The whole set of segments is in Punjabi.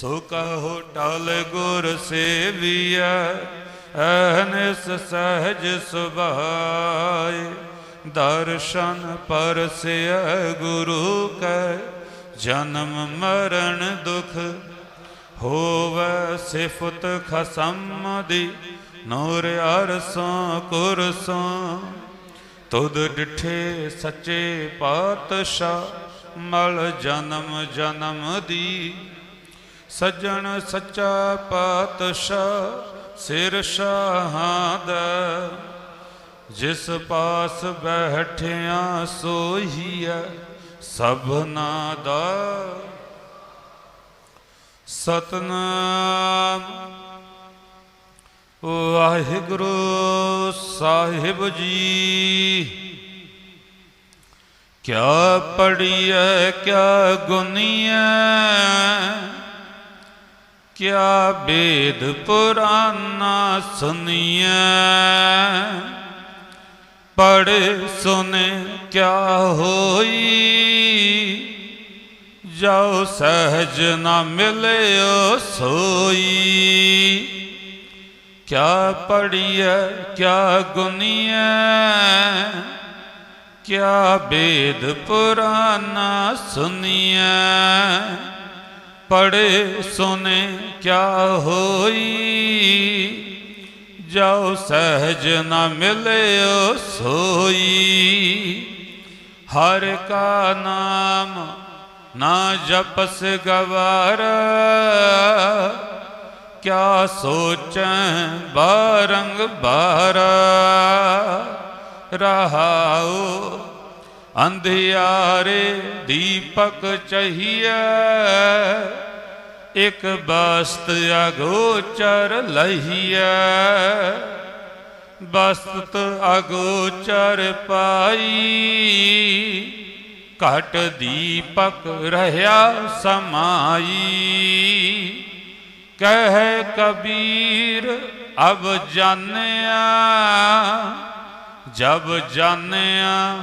ਸੋ ਕਹੋ ਟਲ ਗੁਰ ਸੇਵੀਐ ਅਹਨਿਸ ਸਹਜ ਸੁਭਾਏ। ਦਰਸ਼ਨ ਪਰਸਿਐ ਗੁਰੂ ਕੈ, ਜਨਮ ਮਰਨ ਦੁਖ ਹੋਵੈ ਸਿਫਤ ਖਸਮ ਦੀ। ਨੂਰ ਅਰਸੋਂ ਕੁਰਸੋਂ, ਤੁਧ ਡਿਠੇ ਸੱਚੇ ਪਾਤਸ਼ਾਹ, ਮਲ ਜਨਮ ਜਨਮ ਦੀ। ਸੱਜਣ ਸੱਚਾ ਪਾਤਸ਼ਾਹ, ਸਿਰ ਸ਼ਾਹਾਂ ਦਾ। ਜਿਸ ਪਾਸ ਬੈਠਿਆ ਸੋਹੀਐ ਸਭਨਾ ਦਾ ਸਤਨਾਮ। ਵਾਹਿਗੁਰੂ ਸਾਹਿਬ ਜੀ, ਕਿਆ ਪੜੀਐ ਕਿਆ ਗੁਨੀਐ? ਕਿਆ ਬੇਦ ਪੁਰਾਨਾ ਸੁਨੀਐ? ਪੜੇ ਸੁਨੇ ਕਿਆ ਹੋਈ? ਜੋ ਸਹਜ ਨਾ ਮਿਲਿਓ ਸੋਈ। ਕਿਆ ਪੜੀਐ ਕਿਆ ਗੁਨੀਐ? ਕਿਆ ਬੇਦ ਪੁਰਾਨਾ ਸੁਨੀਐ? ਪੜੇ ਸੁਨੇ ਕਿਆ ਹੋਈ? ਜੋ ਸਹਜ ਨਾ ਮਿਲਿਓ ਸੋਈ ਹਰ ਕਾ ਨਾਮ ਨਾ ਜਪਸ ਗਵਾਰ। ਕਿਆ ਸੋਚੈ ਬਾਰੰਗ ਬਾਰਾ। ਰਹਾਉ ਅੰਧਿਆਰੇ ਦੀਪਕ ਚਹੀਐ, ਇਕ ਬਸਤ ਅਗੋਚਰ ਲਹੀਐ। ਬਸਤ ਅਗੋਚਰ ਪਾਈ, ਘਟ ਦੀਪਕ ਰਹਾ ਸਮਾਈ। ਕਹਿ ਕਬੀਰ, ਅਬ ਜਾਣਿਆ, ਜਬ ਜਾਣਿਆ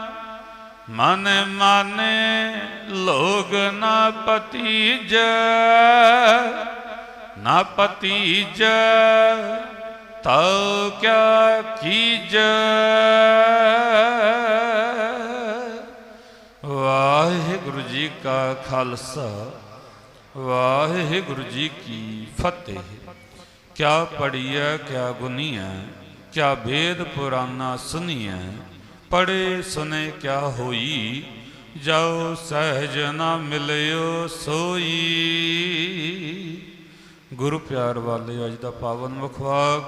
ਮਨ ਮਾਨੇ ਲੋਗ ਨਾ ਪਤੀਜ ਨਾ ਪਤੀਜ, ਤਉ ਕਿਆ ਕੀਜ। ਵਾਹਿਗੁਰੂ ਜੀ ਕਾ ਖਾਲਸਾ, ਵਾਹਿਗੁਰੂ ਜੀ ਕੀ ਫਤਿਹ। ਕਿਆ ਪੜੀਐ ਕਿਆ ਗੁਨੀਐ, ਕਿਆ ਵੇਦ ਪੁਰਾਨਾ ਸੁਨੀਐ ਪੜੇ ਸੁਨੇ ਕਿਆ ਹੋਈ? ਜੋ ਸਹਿਜ ਨਾ ਮਿਲਿਓ ਸੋਈ। ਗੁਰੂ ਪਿਆਰ ਵਾਲੇ, ਅੱਜ ਦਾ ਪਾਵਨ ਮੁਖਵਾਕ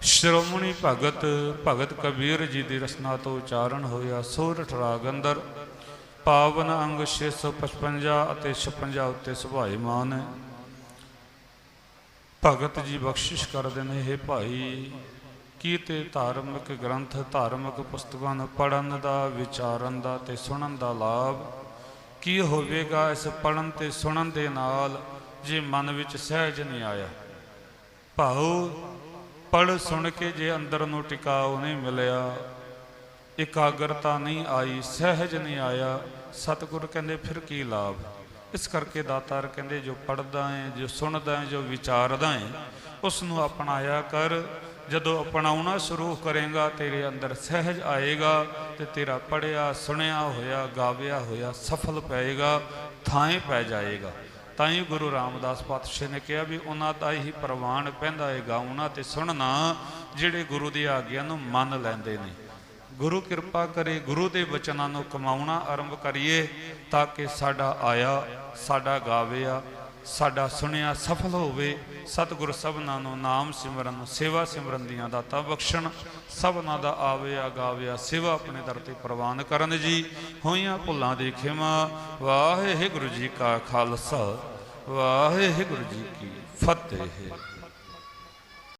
ਸ਼੍ਰੋਮਣੀ ਭਗਤ ਭਗਤ ਕਬੀਰ ਜੀ ਦੀ ਰਸਨਾ ਤੋਂ ਉਚਾਰਨ ਹੋਇਆ ਸੋਰਠ ਰਾਗ ਅੰਦਰ। ਪਾਵਨ ਅੰਗ 655 ਅਤੇ 56 ਉੱਤੇ ਸੁਭਾਈਮਾਨ ਹੈ। ਭਗਤ ਜੀ ਬਖਸ਼ਿਸ਼ ਕਰਦੇ ਨੇ ਇਹ ਭਾਈ ਕੀ ਤੇ ਧਾਰਮਿਕ ਗ੍ਰੰਥ, ਧਾਰਮਿਕ ਪੁਸਤਕਾਂ ਨੂੰ ਪੜਨ ਦਾ, ਵਿਚਾਰਨ ਦਾ ਤੇ ਸੁਣਨ ਦਾ ਲਾਭ ਕੀ ਹੋਵੇਗਾ ਇਸ ਪੜਨ ਤੇ ਸੁਣਨ ਦੇ ਨਾਲ ਜੇ ਮਨ ਵਿੱਚ ਸਹਿਜ ਨਹੀਂ ਆਇਆ? ਭਾਉ ਪੜ ਸੁਣ ਕੇ ਜੇ ਅੰਦਰ ਨੂੰ ਟਿਕਾਉ ਨਹੀਂ ਮਿਲਿਆ, ਇਕਾਗਰਤਾ ਨਹੀਂ ਆਈ, ਸਹਿਜ ਨਹੀਂ ਆਇਆ, ਸਤਿਗੁਰ ਕਹਿੰਦੇ ਫਿਰ ਕੀ ਲਾਭ? ਇਸ ਕਰਕੇ ਦਾਤਾਰ ਕਹਿੰਦੇ ਜੋ ਪੜਦਾ ਹੈ ਜੋ ਸੁਣਦਾ ਹੈ ਜੋ ਵਿਚਾਰਦਾ ਹੈ ਉਸ ਨੂੰ ਅਪਣਾਇਆ ਕਰ ਜਦੋਂ ਅਪਣਾਉਣਾ ਸ਼ੁਰੂ ਕਰੇਗਾ, ਤੇਰੇ ਅੰਦਰ ਸਹਿਜ ਆਏਗਾ ਤੇ ਤੇਰਾ ਪੜਿਆ ਸੁਣਿਆ ਹੋਇਆ, ਗਾਵਿਆ ਹੋਇਆ ਸਫਲ ਪਏਗਾ ਥਾਂ ਪੈ ਜਾਏਗਾ। ਤਾਂ ਹੀ ਗੁਰੂ ਰਾਮਦਾਸ ਪਾਤਸ਼ਾਹ ਨੇ ਕਿਹਾ ਵੀ ਉਹਨਾਂ ਦਾ ਹੀ ਪ੍ਰਵਾਨ ਪੈਂਦਾ ਹੈ ਗਾਉਣਾ ਤੇ ਸੁਣਨਾ, ਜਿਹੜੇ ਗੁਰੂ ਦੀ ਆਗਿਆ ਨੂੰ ਮੰਨ ਲੈਂਦੇ ਨੇ। ਗੁਰੂ ਕਿਰਪਾ ਕਰੇ, ਗੁਰੂ ਦੇ ਬਚਨਾਂ ਨੂੰ ਕਮਾਉਣਾ ਆਰੰਭ ਕਰੀਏ, ਤਾਂ ਕਿ ਸਾਡਾ ਆਇਆ, ਸਾਡਾ ਗਾਵਿਆ ਸਾਡਾ ਸੁਣਿਆ ਸਫਲ ਹੋਵੇ, ਸਤਿਗੁਰ ਸਭਨਾਂ ਨੂੰ ਨਾਮ ਸਿਮਰਨ, ਸੇਵਾ ਸਿਮਰਨ ਦੀਆਂ ਦਾਤਾ ਬਖਸ਼ਣ, ਸਭਨਾਂ ਦਾ ਆਵਿਆ ਗਾਵਿਆ ਸੇਵਾ ਆਪਣੇ ਦਰ ਤੇ ਪ੍ਰਵਾਨ ਕਰਨ ਜੀ। ਹੋਈਆਂ ਭੁੱਲਾਂ ਦੀ ਖਿਮਾ, ਵਾਹਿਗੁਰੂ ਜੀ ਕਾ ਖਾਲਸਾ, ਵਾਹਿਗੁਰੂ ਜੀ ਕੀ ਫਤਿਹ।